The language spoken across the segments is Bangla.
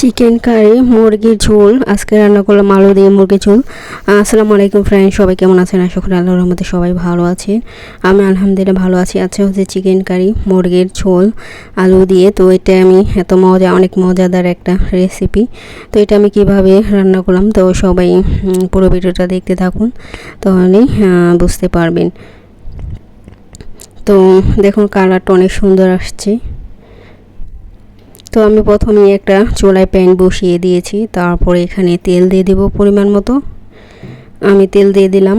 চিকেন কারি, মুরগির ঝোল, আজকে রান্না করলাম আলু দিয়ে মুরগির ঝোল। আসসালামু আলাইকুম ফ্রেন্ড সবাই কেমন আছেন? আশা করি আল্লাহর রহমতে সবাই ভালো আছে আমি আলহামদুলিল্লাহ ভালো আছি। আচ্ছা হচ্ছে চিকেন কারি, মুরগির ঝোল, আলু দিয়ে। তো এটা আমি এত মজা, অনেক মজাদার একটা রেসিপি তো এটা আমি কীভাবে রান্না করলাম? তো সবাই পুরো ভিডিওটা দেখতে থাকুন তাহলেই বুঝতে পারবেন। তো দেখুন কালারটা অনেক সুন্দর আসছে। তো আমি প্রথমে একটা চুলায় প্যান বসিয়ে দিয়েছি, তারপরে এখানে তেল দিয়ে দেব পরিমাণ মতো। আমি তেল দিয়ে দিলাম।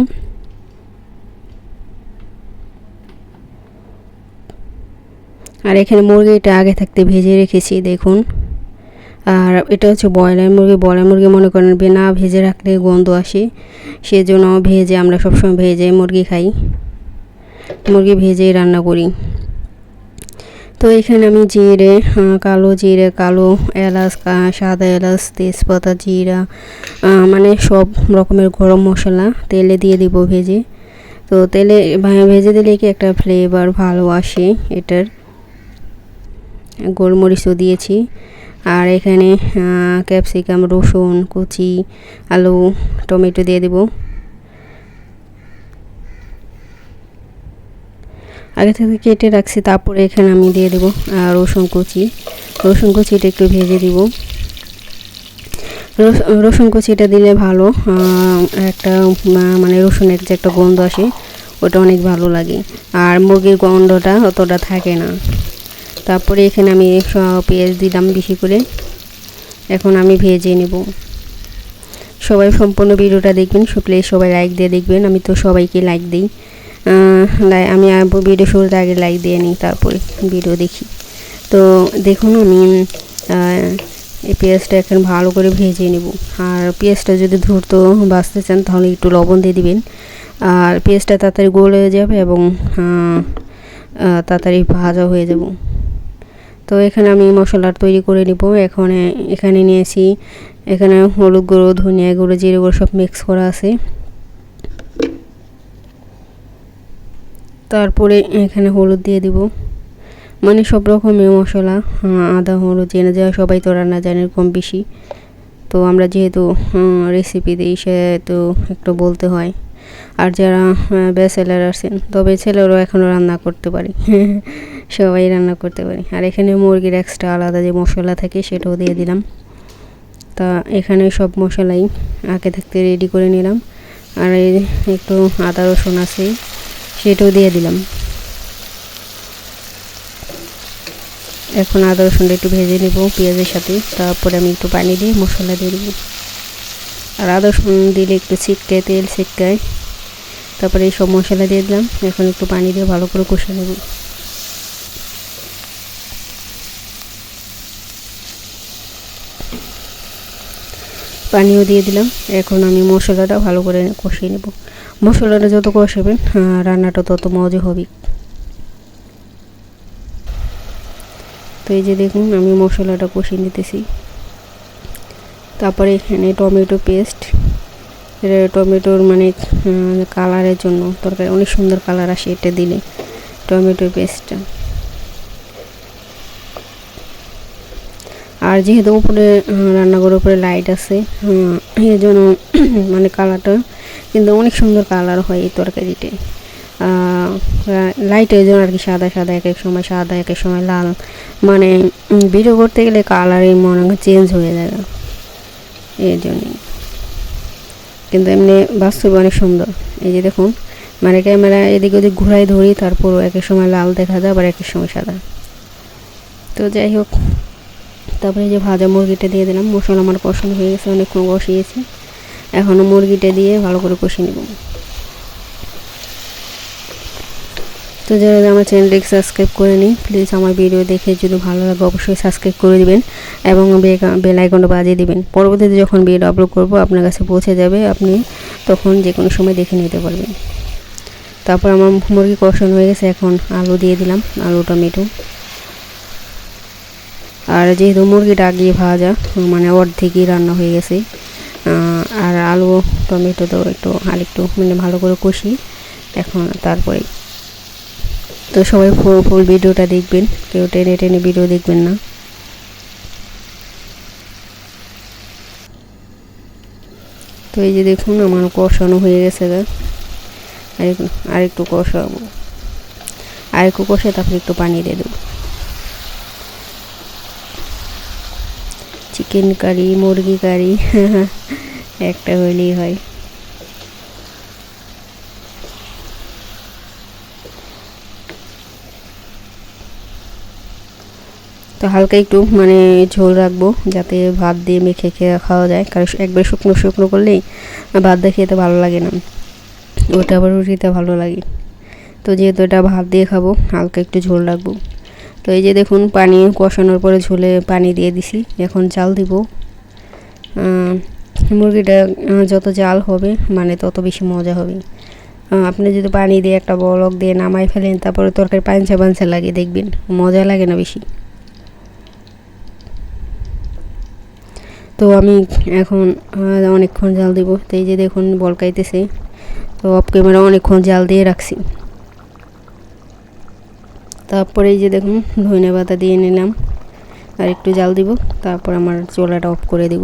আর এখানে মুরগিটা আগে থাকতে ভেজে রেখেছি, দেখুন। আর এটা হচ্ছে ব্রয়লার মুরগি ব্রয়লার মুরগি মনে করেন না ভেজে রাখলে গন্ধ আসে, সেজন্য ভেজে আমরা সবসময় ভেজে মুরগি খাই। মুরগি ভেজেই রান্না করি। তো এখানে আমি জিরে কালো জিরে, কালো এলাচ সাদা এলাচ, তেজপাতা, জিরা মানে সব রকমের গরম মশলা তেলে দিয়ে দিব ভেজে। তো তেলে ভেজে দিলে কি একটা ফ্লেভার ভালো আসে এটার? গোলমরিচও দিয়েছি। আর এখানে ক্যাপসিকাম রসুন, কুচি, আলু, টমেটো দিয়ে দেবো। আগে থেকে কেটে রাখছি, তারপরে এখানে আমি দিয়ে দেবো রসুন কুচি। রসুন কুচিটা একটু ভেজে দিব। রস- রসুন কুচিটা দিলে ভালো একটা মানে রসুনের যে একটা গন্ধ আসে, ওটা অনেক ভালো লাগে। আর মুরগির গন্ধটা অতটা থাকে না। তারপরে এখানে আমি পেঁয়াজ দিলাম বেশি করে। এখন আমি ভেজে নেব। সবাই সম্পূর্ণ ভিডিওটা দেখবেন প্লিজ সবাই লাইক দিয়ে দেখবেন। আমি তো সবাইকে লাইক দিই। আমি আর ভিডিও শুরুতে আগে লাইক দিয়ে নিই, তারপরে ভিডিও দেখি। তো দেখুন আমি এই পেঁয়াজটা এখন ভালো করে ভেজে নেব। আর পেঁয়াজটা যদি দ্রুত বাঁচতে চান, তাহলে একটু লবণ দিয়ে দিবেন। আর পেঁয়াজটা তাড়াতাড়ি গোল হয়ে যাবে এবং তাড়াতাড়ি ভাজা হয়ে যাব। তো এখানে আমি মশলাটা তৈরি করে নিব। এখন, এখানে নিয়েছি, এখানে হলুদ গুঁড়ো, ধনিয়া গুঁড়ো, জিরে গুঁড়ো সব মিক্স করা আছে। তারপরে এখানে হলুদ দিয়ে দিব। মানে সব রকমের মশলা আদা, হলুদ জেনে যাওয়া সবাই তো রান্না জানে কম বেশি। তো আমরা যেহেতু রেসিপি দিই সে তো একটু বলতে হয়। আর যারা ব্যাচেলার আছেন, তবে ছেলেরাও এখনও রান্না করতে পারে। সবাই রান্না করতে পারে। আর এখানে মুরগির এক্সট্রা আলাদা যে মশলা থাকে, সেটাও দিয়ে দিলাম। তা এখানে সব মশলাই আগে থাকতে রেডি করে নিলাম। আর এই একটু আদা, রসুন আছে। সেটাও দিয়ে দিলাম। এখন আদা রসুনটা একটু ভেজে নেব পেঁয়াজের সাথে। তারপরে আমি একটু পানি দিয়ে মশলা দিয়ে দেবো। আর আদা রসুন দিলে একটু ছিটকায় তেল ছিটকায়। তারপরে এই সব মশলা দিয়ে দিলাম। এখন একটু পানি দিয়ে ভালো করে কষে নেব। পানিও দিয়ে দিলাম। এখন আমি মশলাটা ভালো করে কষিয়ে নেব। মশলাটা যত কষাবেন রান্নাটা তত মজা হবে। তো এই যে দেখুন, আমি মশলাটা কষিয়ে নিতেছি। তারপরে এখানে টমেটো পেস্ট। এটা টমেটোর মানে কালারের জন্য তরকারি, অনেক সুন্দর কালার আসে এটা দিলে, টমেটো পেস্টটা। আর যেহেতু উপরে রান্নাঘরের উপরে লাইট আছে এই জন্য মানে কালারটা কিন্তু অনেক সুন্দর কালার হয় এই তরকারিতে। লাইটের জন্য আর কি সাদা সাদা এক এক সময়, সাদা এক এক সময় লাল। মানে ভিডিও করতে গেলে কালারই মনে হয় চেঞ্জ হয়ে যায়। এই জন্যই কিন্তু এমনি বাস্তবে অনেক সুন্দর। এই যে দেখুন মানে ক্যামেরা এদিক ওদিক ঘুরাই ধরি তারপর এক এক সময় লাল দেখা যায়, আবার এক এক সময় সাদা। তো যাই হোক, তারপরে যে ভাজা মুরগিটা দিয়ে দিলাম। মশলা আমার পছন্দ হয়ে গেছে, অনেকক্ষণ কষিয়েছি। এখনও মুরগিটা দিয়ে ভালো করে কষিয়ে নেব। তো যারা আমার চ্যানেলটিকে সাবস্ক্রাইব করে নিই প্লিজ আমার ভিডিও দেখে যদি ভালো লাগে অবশ্যই সাবস্ক্রাইব করে দিবেন এবং বেল আইকনটা বাজিয়ে দিবেন। পরবর্তীতে যখন ভিডিও আপলোড করব, আপনার কাছে পৌঁছে যাবে, আপনি তখন যে কোনো সময় দেখে নিতে পারবেন। তারপর আমার মুরগি কষানো হয়ে গেছে, এখন আলু দিয়ে দিলাম, আলু, টমেটো। আর যেহেতু মুরগিটা আগে ভাজা মানে অর্ধেকই রান্না হয়ে গেছে আলু, টমেটো তো একটু আর একটু মানে ভালো করে কষি। এখন তারপরে তো সবাই ফুল ফুল ভিডিওটা দেখবেন। কেউ টেনে টেনে ভিডিও দেখবেন না। তো এই যে দেখুন, আমার কষানো হয়ে গেছে আর একটু কষাবো। আর একটু কষে তারপরে একটু পানি দিয়ে দেবো। চিকেন কারি মুরগি কারি একটা হইলেই হয়। তো হালকা একটু মানে ঝোল রাখব, যাতে ভাত দিয়ে মেখে খেয়ে খাওয়া যায়। কারণ একবার শুকনো শুকনো করলেই ভাত দিয়ে খেতে ভালো লাগে না। ওটা আবার রুটিতে ভালো লাগে। তো যেহেতু এটা ভাত দিয়ে খাব, হালকা একটু ঝোল রাখব। তো এই যে দেখুন, পানি কষানোর পরে ঝোলে পানি দিয়ে দিছি। এখন চাল দিব। মুরগিটা যত জাল হবে মানে তত বেশি মজা হবে। আপনি যদি পানি দিয়ে একটা বলক দিয়ে নামাই ফেলেন, তারপরে তরকারি পাঞ্চা পাঞ্চা লাগে, দেখবেন মজা লাগে না বেশি। তো আমি এখন অনেকক্ষণ জাল দিব। তো এই যে দেখুন বলকাইতেছে তো অফ ক্যামেরা অনেকক্ষণ জাল দিয়ে রাখছি। তারপরে এই যে দেখুন ধনে পাতা দিয়ে নিলাম। আর একটু জাল দিব, তারপর আমার চোলাটা অফ করে দিব।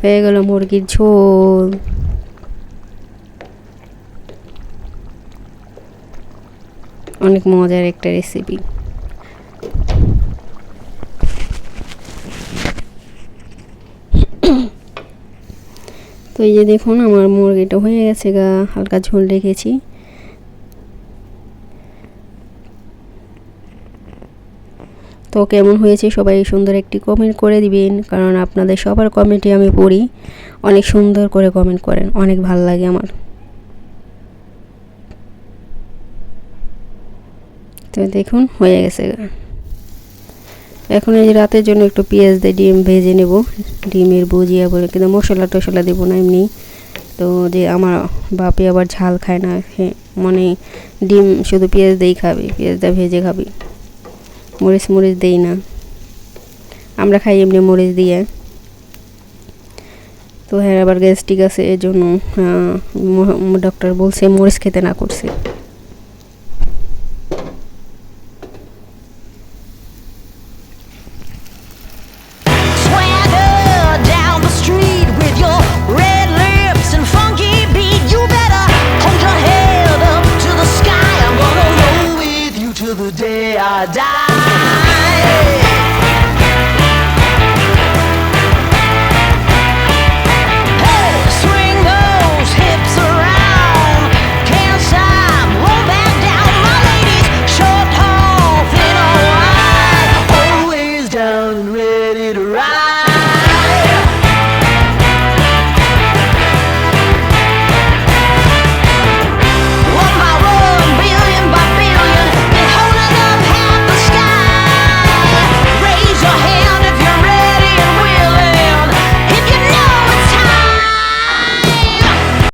হয়ে গেল মুরগির ঝোল। অনেক মজার একটা রেসিপি তো এই যে দেখুন, আমার মুরগিটা হয়ে গেছে গা। হালকা ঝোল রেখেছি। তো কেমন হয়েছে সবাই সুন্দর একটি কমেন্ট করে দিবেন, কারণ আপনাদের সবার কমেন্টে আমি পড়ি। অনেক সুন্দর করে কমেন্ট করেন, অনেক ভালো লাগে আমার। তো দেখুন, হয়ে গেছে। এখন এই যে রাতের জন্য একটু পেঁয়াজ দিয়ে ডিম ভেজে নেব। ডিমের বুজিয়া বলে, কিন্তু মশলা টশলা দেবো না এমনি। তো যে আমার বাপে আবার ঝাল খায় না মানে ডিম শুধু পেঁয়াজ দিয়েই খাবে, পেঁয়াজটা ভেজে খাবে। মরিচ মরিচ দিই না। আমরা খাই এমনি মরিচ দিয়ে। তো হ্যাঁ আবার গ্যাস্ট্রিক আছে এর জন্য ডক্টর বলছে মরিচ খেতে না করছে।